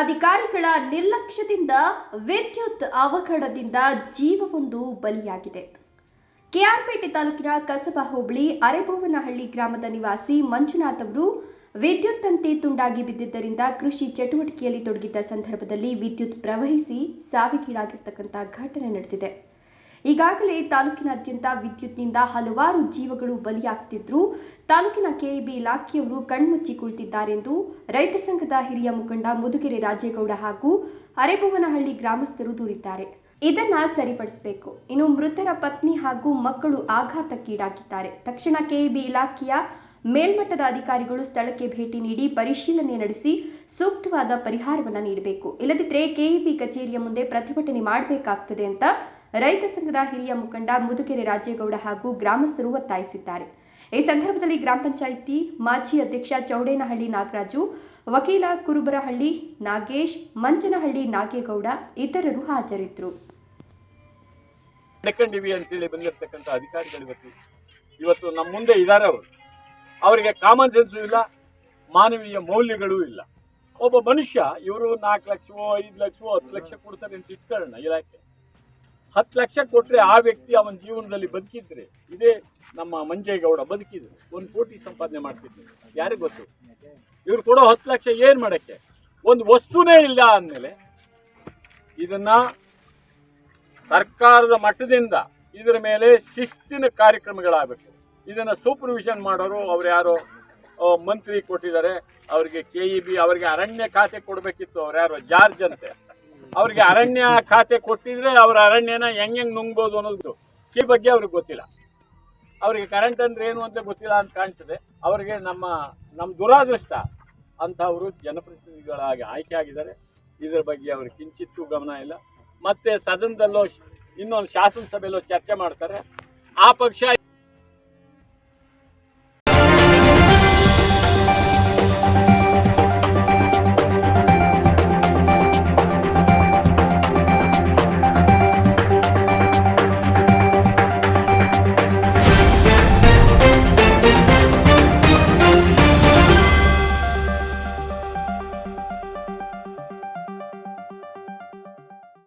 ಅಧಿಕಾರಿಗಳ ನಿರ್ಲಕ್ಷ್ಯದಿಂದ ವಿದ್ಯುತ್ ಅವಘಡದಿಂದ ಜೀವವೊಂದು ಬಲಿಯಾಗಿದೆ. ಕೆಆರ್ಪೇಟೆ ತಾಲೂಕಿನ ಕಸಬಾ ಹೋಬಳಿ ಅರೆಬೋವನಹಳ್ಳಿ ಗ್ರಾಮದ ನಿವಾಸಿ ಮಂಜುನಾಥ್ ಅವರು ವಿದ್ಯುತ್ ತಂತಿ ತುಂಡಾಗಿ ಬಿದ್ದಿದ್ದರಿಂದ ಕೃಷಿ ಚಟುವಟಿಕೆಯಲ್ಲಿ ತೊಡಗಿದ್ದ ಸಂದರ್ಭದಲ್ಲಿ ವಿದ್ಯುತ್ ಪ್ರವಹಿಸಿ ಸಾವಿಗೀಡಾಗಿರ್ತಕ್ಕಂಥ ಘಟನೆ ನಡೆದಿದೆ. ಈಗಾಗಲೇ ತಾಲೂಕಿನಾದ್ಯಂತ ವಿದ್ಯುತ್ನಿಂದ ಹಲವಾರು ಜೀವಗಳು ಬಲಿಯಾಗ್ತಿದ್ರು. ತಾಲೂಕಿನ ಕೆಇಬಿ ಇಲಾಖೆಯವರು ಕಣ್ಮುಚ್ಚಿ ಕುಳಿತಿದ್ದಾರೆಂದು ರೈತ ಸಂಘದ ಹಿರಿಯ ಮುಖಂಡ ಮುದುಗೆರೆ ರಾಜೇಗೌಡ ಹಾಗೂ ಅರೆಭುವನಹಳ್ಳಿ ಗ್ರಾಮಸ್ಥರು ದೂರಿದ್ದಾರೆ. ಇದನ್ನ ಸರಿಪಡಿಸಬೇಕು. ಇನ್ನು ಮೃತರ ಪತ್ನಿ ಹಾಗೂ ಮಕ್ಕಳು ಆಘಾತಕ್ಕೀಡಾಗಿದ್ದಾರೆ. ತಕ್ಷಣ ಕೆಇಬಿ ಇಲಾಖೆಯ ಮೇಲ್ಮಟ್ಟದ ಅಧಿಕಾರಿಗಳು ಸ್ಥಳಕ್ಕೆ ಭೇಟಿ ನೀಡಿ ಪರಿಶೀಲನೆ ನಡೆಸಿ ಸೂಕ್ತವಾದ ಪರಿಹಾರವನ್ನು ನೀಡಬೇಕು. ಇಲ್ಲದಿದ್ದರೆ ಕೆಇಬಿ ಕಚೇರಿಯ ಮುಂದೆ ಪ್ರತಿಭಟನೆ ಮಾಡಬೇಕಾಗ್ತದೆ ಅಂತ ರೈತ ಸಂಘದ ಹಿರಿಯ ಮುಖಂಡ ಮುದುಕೆರೆ ರಾಜೇಗೌಡ ಹಾಗೂ ಗ್ರಾಮಸ್ಥರು ಒತ್ತಾಯಿಸಿದ್ದಾರೆ. ಈ ಸಂದರ್ಭದಲ್ಲಿ ಗ್ರಾಮ ಪಂಚಾಯಿತಿ ಮಾಜಿ ಅಧ್ಯಕ್ಷ ಚೌಡೇನಹಳ್ಳಿ ನಾಗರಾಜು, ವಕೀಲ ಕುರುಬರಹಳ್ಳಿ ನಾಗೇಶ್ ಮಂಚನಹಳ್ಳಿ ನಾಗೇಗೌಡ ಇತರರು ಹಾಜರಿದ್ದರು. ಅಂತ ಅಂತೇಳಿ ಬಂದಿರತಕ್ಕಂಥ ಅಧಿಕಾರಿಗಳು ಇವತ್ತು ಇವತ್ತು ನಮ್ಮ ಮುಂದೆ ಇದ್ದಾರೆ ಅವರು. ಅವರಿಗೆ ಕಾಮನ್ ಸೆನ್ಸು ಇಲ್ಲ, ಮಾನವೀಯ ಮೌಲ್ಯಗಳೂ ಇಲ್ಲ. ಒಬ್ಬ ಮನುಷ್ಯ ಇವರು ನಾಲ್ಕು ಲಕ್ಷವೋ, ಐದು ಲಕ್ಷವೋ, ಹತ್ತು ಲಕ್ಷ ಕೊಡ್ತಾರೆ ಅಂತ ಇಟ್ಕೊಳ್ಳೋಣ ಇಲಾಖೆ. ಹತ್ತು ಲಕ್ಷ ಕೊಟ್ಟರೆ ಆ ವ್ಯಕ್ತಿ ಅವನ ಜೀವನದಲ್ಲಿ ಬದುಕಿದ್ರೆ, ಇದೇ ನಮ್ಮ ಮಂಜೇಗೌಡ ಬದುಕಿದ್ರು. ಒಂದು ಕೋಟಿ ಸಂಪಾದನೆ ಮಾಡ್ತಿದ್ರು. ಯಾರಿಗೆ ಗೊತ್ತು? ಇವ್ರು ಕೊಡೋ ಹತ್ತು ಲಕ್ಷ ಏನು ಮಾಡೋಕ್ಕೆ? ಒಂದು ವಸ್ತುನೇ ಇಲ್ಲ ಅಂದಮೇಲೆ ಇದನ್ನ ಸರ್ಕಾರದ ಮಟ್ಟದಿಂದ ಇದರ ಮೇಲೆ ಶಿಸ್ತಿನ ಕಾರ್ಯಕ್ರಮಗಳಾಗಬೇಕು. ಇದನ್ನು ಸೂಪರ್ವಿಷನ್ ಮಾಡೋರು ಅವ್ರು ಯಾರೋ ಮಂತ್ರಿ ಕೊಟ್ಟಿದ್ದಾರೆ. ಅವರಿಗೆ ಕೆ ಇ ಬಿ ಅವರಿಗೆ ಅರಣ್ಯ ಖಾತೆ ಕೊಡಬೇಕಿತ್ತು. ಅವ್ರು ಯಾರೋ ಜಾರ್ಜ್ ಅಂತೆ. ಅವರಿಗೆ ಅರಣ್ಯ ಖಾತೆ ಕೊಟ್ಟಿದ್ರೆ ಅವ್ರ ಅರಣ್ಯನ ಹೆಂಗ್ ಹೆಂಗ್ ನುಂಗ್ಬೋದು ಅನ್ನೋದು ಈ ಬಗ್ಗೆ ಅವ್ರಿಗೆ ಗೊತ್ತಿಲ್ಲ. ಅವರಿಗೆ ಕರೆಂಟ್ ಅಂದ್ರೆ ಏನು ಅಂತ ಗೊತ್ತಿಲ್ಲ ಅಂತ ಕಾಣ್ತದೆ. ಅವರಿಗೆ ನಮ್ಮ ನಮ್ಮ ದುರಾದೃಷ್ಟ ಅಂಥವರು ಜನಪ್ರತಿನಿಧಿಗಳಾಗಿ ಆಯ್ಕೆ ಆಗಿದ್ದಾರೆ. ಇದರ ಬಗ್ಗೆ ಅವ್ರಿಗೆ ಕಿಂಚಿತ್ತೂ ಗಮನ ಇಲ್ಲ. ಮತ್ತೆ ಸದನದಲ್ಲೋ ಇನ್ನೊಂದು ಶಾಸನಸಭೆಯಲ್ಲೋ ಚರ್ಚೆ ಮಾಡ್ತಾರೆ. ಆ ಪಕ್ಷ